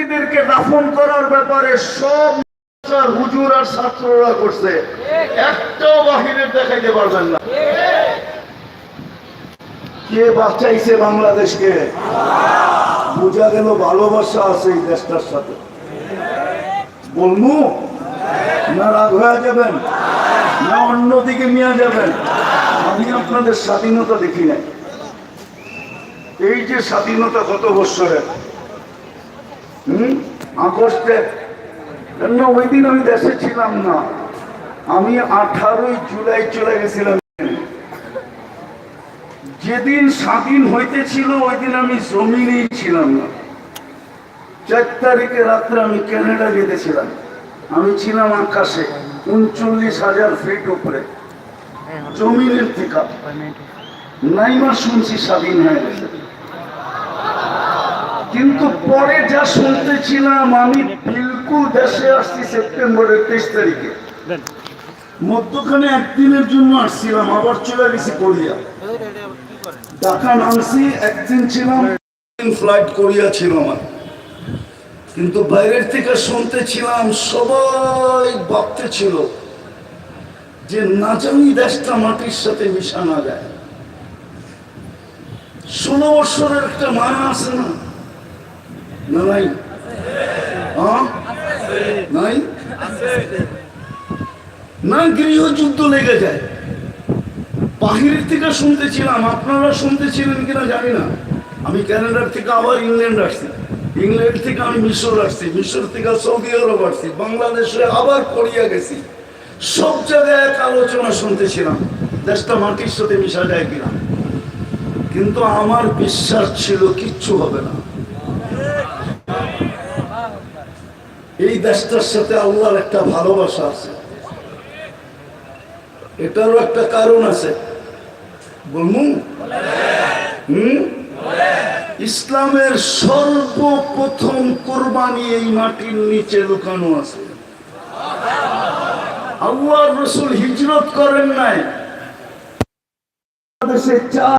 ব্যক্তিদেরকে দাফন করার ব্যাপারে সব হুজুর আর ছাত্ররা করছে। একটাও বাহিরে দেখাইতে পারবেন না। কে বাঁচাইছে বাংলাদেশকে? বোঝা গেল ভালোবাসা আছে এই দেশটার সাথে। বলমু, না রাগ হয়ে যাবেন, না অন্যদিকে নিয়ে যাবেন, আমি আপনাদের স্বাধীনতা দেখি নাই। এই যে স্বাধীনতা গত বৎসরের হম? আগস্টে। না ওই দিন আমি দেশে ছিলাম না। আমি আঠারোই জুলাই চলে গেছিলাম। যেদিন স্বাধীন হইতেছিল ওই দিন আমি জমিনেই ছিলাম না। চার তারিখে রাত্রে আমি ক্যানাডা যেতেছিলাম। আমি ছিলাম আকাশে উনচল্লিশ হাজার ফিট উপরে। জমিনের থেকে। নাই মাস শুনছি স্বাধীন হয়ে গেছে। কিন্তু পরে যা শুনতেছিলাম আমি বিলকুল দেশে আসছি সেপ্টেম্বরের তেইশ তারিখে। মধ্যখানে একদিনের জন্য আসছিলাম আবার চলে গেছি কোরিয়া। ঢাকা নামছি একদিন ছিলাম ফ্লাইট কোরিয়া ছিল আমার। কিন্তু বাইরের থেকে শুনতেছিলাম সবাই ভাবতে ছিল যে না জানি দেশটা মাটির সাথে মিশানো যায়। ষোলো বছরের একটা মায়া আছে না? না নাই। হ্যাঁ? নাই? না গৃহযুদ্ধ লেগে যায়। বাহিরের থেকে শুনতেছিলাম, আপনারা শুনতেছিলেন কিনা জানি না। আমি ক্যানাডার থেকে আবার ইংল্যান্ড আসছি। ইংল্যান্ড থেকে আমি মিশর আসছি, মিশর থেকে সৌদি আরব আসছি, বাংলাদেশে আবার কোরিয়া গেছি। সব জায়গায় এক আলোচনা শুনতেছিলাম, দেশটা মাটির সাথে মিশা যায় কিনা। কিন্তু আমার বিশ্বাস ছিল কিচ্ছু হবে না। এই দেশটার সাথে আল্লাহর একটা ভালোবাসা আছে। এটারও একটা কারণ আছে। হুম? ইসলামের সর্বপ্রথম কোরবানি এই মাটির নিচে লুকানো আছে। আল্লাহ রসুল হিজরত করেন নাই। বাংলাদেশে চার